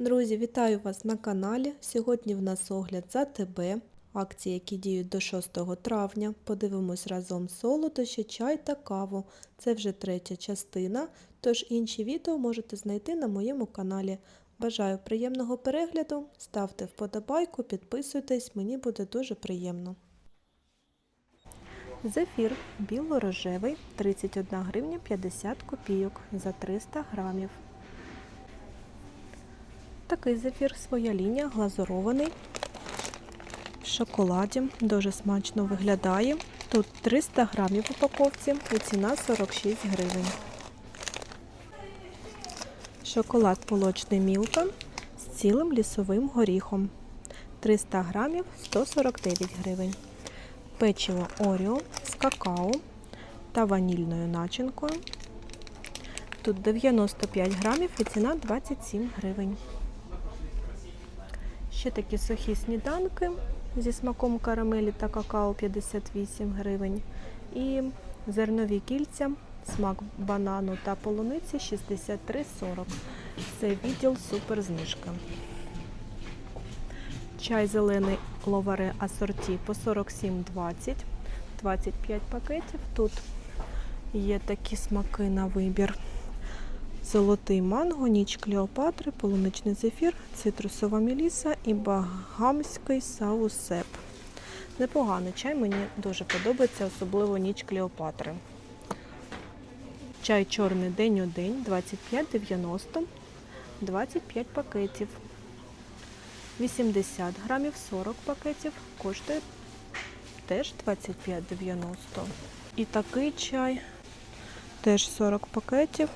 Друзі, вітаю вас на каналі. Сьогодні в нас огляд за ТБ. Акції, які діють до 6 травня. Подивимось разом солодощі, чай та каву. Це вже третя частина, тож інші відео можете знайти на моєму каналі. Бажаю приємного перегляду, ставте вподобайку, підписуйтесь, мені буде дуже приємно. Зефір біло-рожевий 31 гривня 50 копійок за 300 грамів. Такий зефір своя лінія глазурований в шоколаді. Дуже смачно виглядає. Тут 300 грамів в упаковці і ціна 46 гривень. Шоколад молочний мілка з цілим лісовим горіхом. 300 грамів 149 гривень. Печиво Оріо з какао та ванільною начинкою. Тут 95 грамів і ціна 27 гривень. Ще такі сухі сніданки зі смаком карамелі та какао 58 гривень. І зернові кільця, смак банану та полуниці 63,40. Це відділ суперзнижка. Чай зелений ловаре асорті по 47,20, 25 пакетів. Тут є такі смаки на вибір. Золотий манго, ніч Клеопатри, полуничний зефір, цитрусова меліса і багамський саусеп. Непоганий чай, мені дуже подобається, особливо ніч Клеопатри. Чай чорний день у день 25,90, 25 пакетів. 80 грамів 40 пакетів коштує теж 25,90. І такий чай теж 40 пакетів.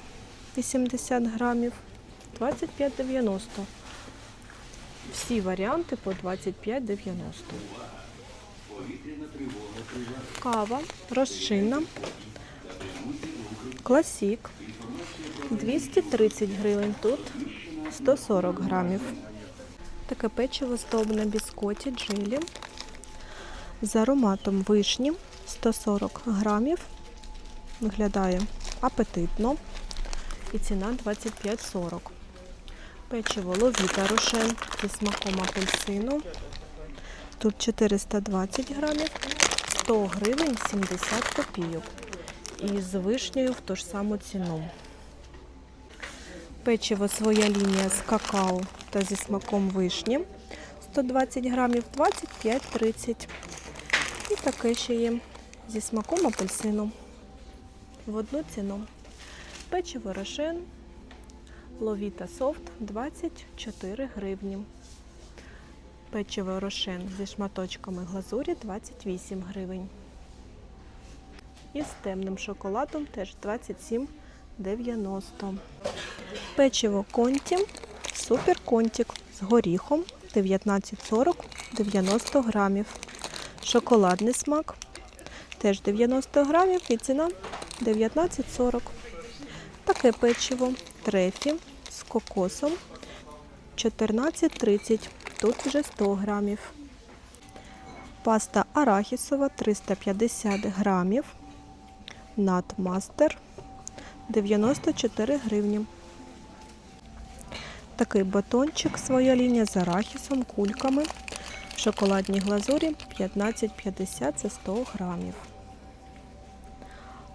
80 грамів 25,90. Всі варіанти по 25,90. Кава розчинна. Класік. 230 гривень тут 140 грамів. Таке печиво здобне біскоті джилі з ароматом вишні 140 грамів. Виглядає апетитно і ціна 25,40. Печиво ловіта рошен зі смаком апельсину. Тут 420 грамів, 100 гривень 70 копійок. І з вишнею в ту ж саму ціну. Печиво своя лінія з какао та зі смаком вишні. 120 грамів 25-30. І таке ще є зі смаком апельсину. В одну ціну. Печиво рошен, ловіта софт 24 гривні. Печиво рошен зі шматочками глазурі 28 гривень. І з темним шоколадом теж 27,90. Печиво конті, супер контік з горіхом 19,40 90 грамів. Шоколадний смак теж 90 грамів і ціна 19,40. Таке печиво трефі з кокосом 14,30. Тут вже 100 грамів. Паста арахісова 350 грамів. Натмастер 94 гривні. Такий батончик своя лінія з арахісом, кульками. В шоколадній глазурі 15,50 це 100 грамів.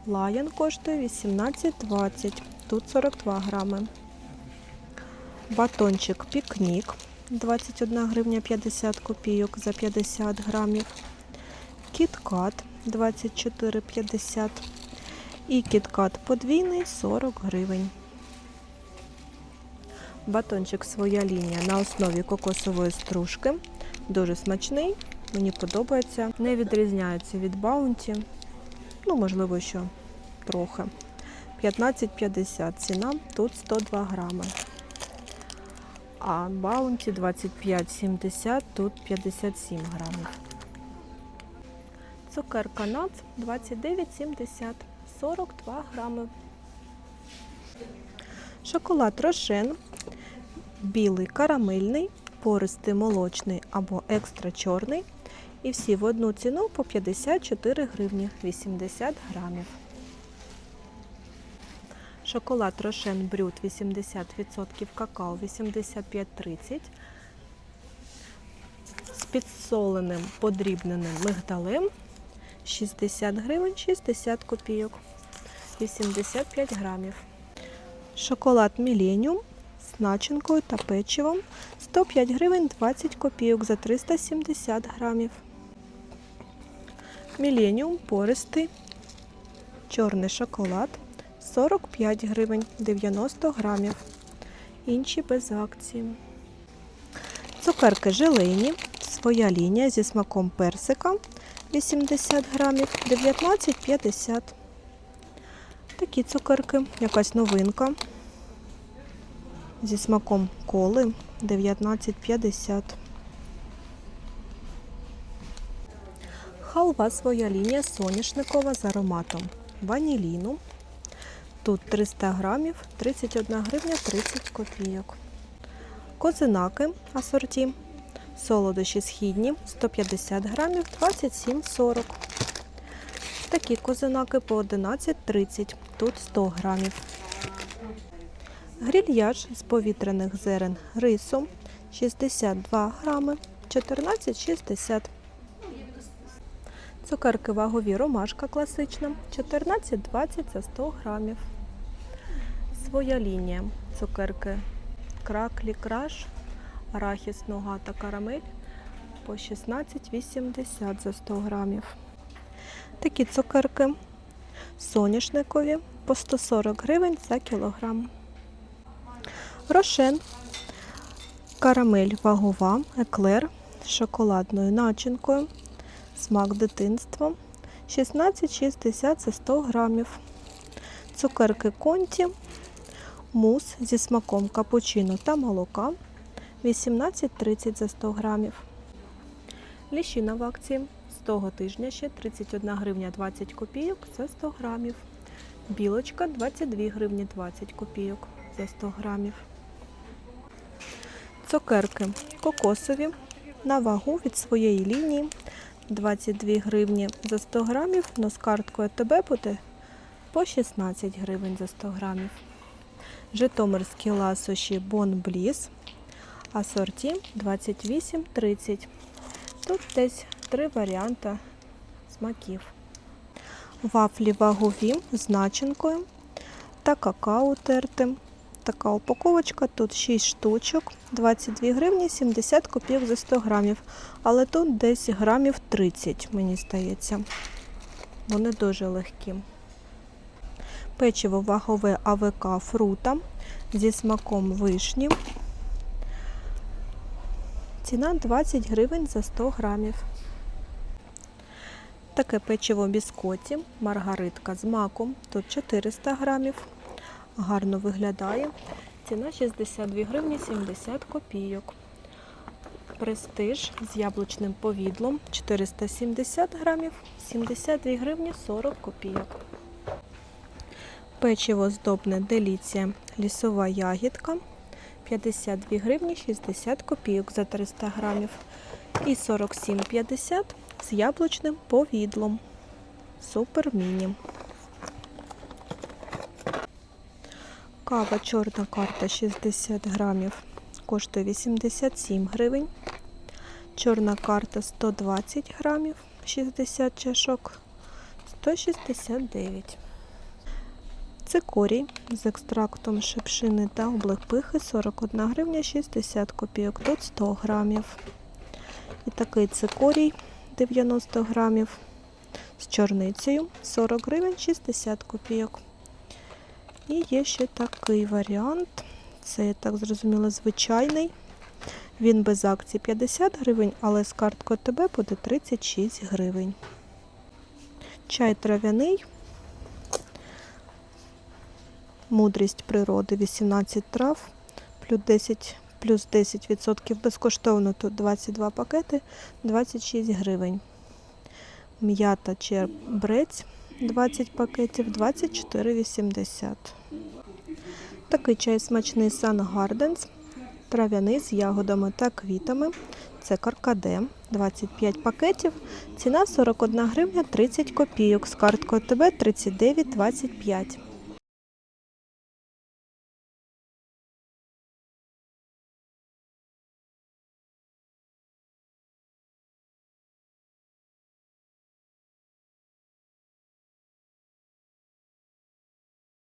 Лаян коштує 18,20, тут 42 грами. Батончик пікнік 21 гривня 50 копійок за 50 грамів. Кіткат 24,50 і кіткат подвійний 40 гривень. Батончик своя лінія на основі кокосової стружки. Дуже смачний, мені подобається. Не відрізняється від баунті. Ну, можливо, що трохи. 15,50 ціна, тут 102 грами. А баунті 25,70, тут 57 грамів. Цукерка нац 29,70, 42 грами. Шоколад рошен, білий карамельний, пористий молочний або екстра чорний. І всі в одну ціну по 54 гривні 80 грамів. Шоколад Рошен Брют 80% какао 85,30 з підсоленим подрібненим мигдалем 60 гривень 60 копійок 85 грамів. Шоколад Міленіум з начинкою та печивом 105 гривень 20 копійок за 370 грамів. Міленіум пористий чорний шоколад 45 гривень 90 грамів. Інші без акції. Цукерки желейні, своя лінія зі смаком персика 80 грамів 19,50. Такі цукерки, якась новинка. Зі смаком коли 19,50. Халва своя лінія соняшникова з ароматом ваніліну. Тут 300 грамів, 31 гривня 30 копійок. Козинаки асорті. Солодощі східні 150 грамів 27,40. Такі козинаки по 11,30. Тут 100 грамів. Грільяж з повітряних зерен рису 62 грами 14,60. Цукерки вагові ромашка класична 14,20 за 100 грамів. Своя лінія. Цукерки краклі краш, арахіс, нога та карамель по 16,80 за 100 грамів. Такі цукерки соняшникові по 140 гривень за кілограм. Рошен, карамель вагова, еклер з шоколадною начинкою. Смак дитинства 16,60 за 100 грамів. Цукерки конті, мус зі смаком капучино та молока 18,30 за 100 грамів. Ліщина в акції з того тижня ще 31 гривня 20 копійок за 100 грамів. Білочка 22 гривні 20 копійок за 100 грамів. Цукерки кокосові на вагу від своєї лінії 22 гривні за 100 грамів, но з карткою ТБ буде по 16 гривень за 100 грамів. Житомирські ласощі Бон Бліс, асорті 28,30. Тут десь три варіанти смаків. Вафлі вагові з начинкою та какао тертим. Така упаковочка, тут 6 штучок, 22 гривні 70 копійок за 100 грамів. Але тут десь грамів 30, мені здається. Вони дуже легкі. Печиво вагове АВК фрута зі смаком вишні. Ціна 20 гривень за 100 грамів. Таке печиво біскоті, маргаритка з маком, тут 400 грамів. Гарно виглядає. Ціна 62 гривні 70 копійок. Престиж з яблучним повідлом 470 грамів, 72 гривні 40 копійок. Печиво здобне деліція лісова ягідка 52 гривні 60 копійок за 300 грамів. І 47,50 з яблучним повідлом. Супер міні. Кава чорна карта 60 грамів. Коштує 87 гривень. Чорна карта 120 грамів, 60 чашок, 169. Цикорій з екстрактом шипшини та облепихи 41 гривня 60 копійок, тут 100 грамів. І такий цикорій 90 грамів з чорницею 40 гривень 60 копійок. І є ще такий варіант. Це, я так зрозуміла, звичайний. Він без акції 50 гривень, але з карткою ТБ буде 36 гривень. Чай трав'яний. Мудрість природи 18 трав, плюс 10, плюс 10% безкоштовно, тут 22 пакети, 26 гривень. М'ята чербрець 20 пакетів, 24,80. Такий чай смачний Sun Gardens, трав'яний з ягодами та квітами. Це каркаде, 25 пакетів. Ціна 41 гривня 30 копійок. З карткою ТБ 39,25.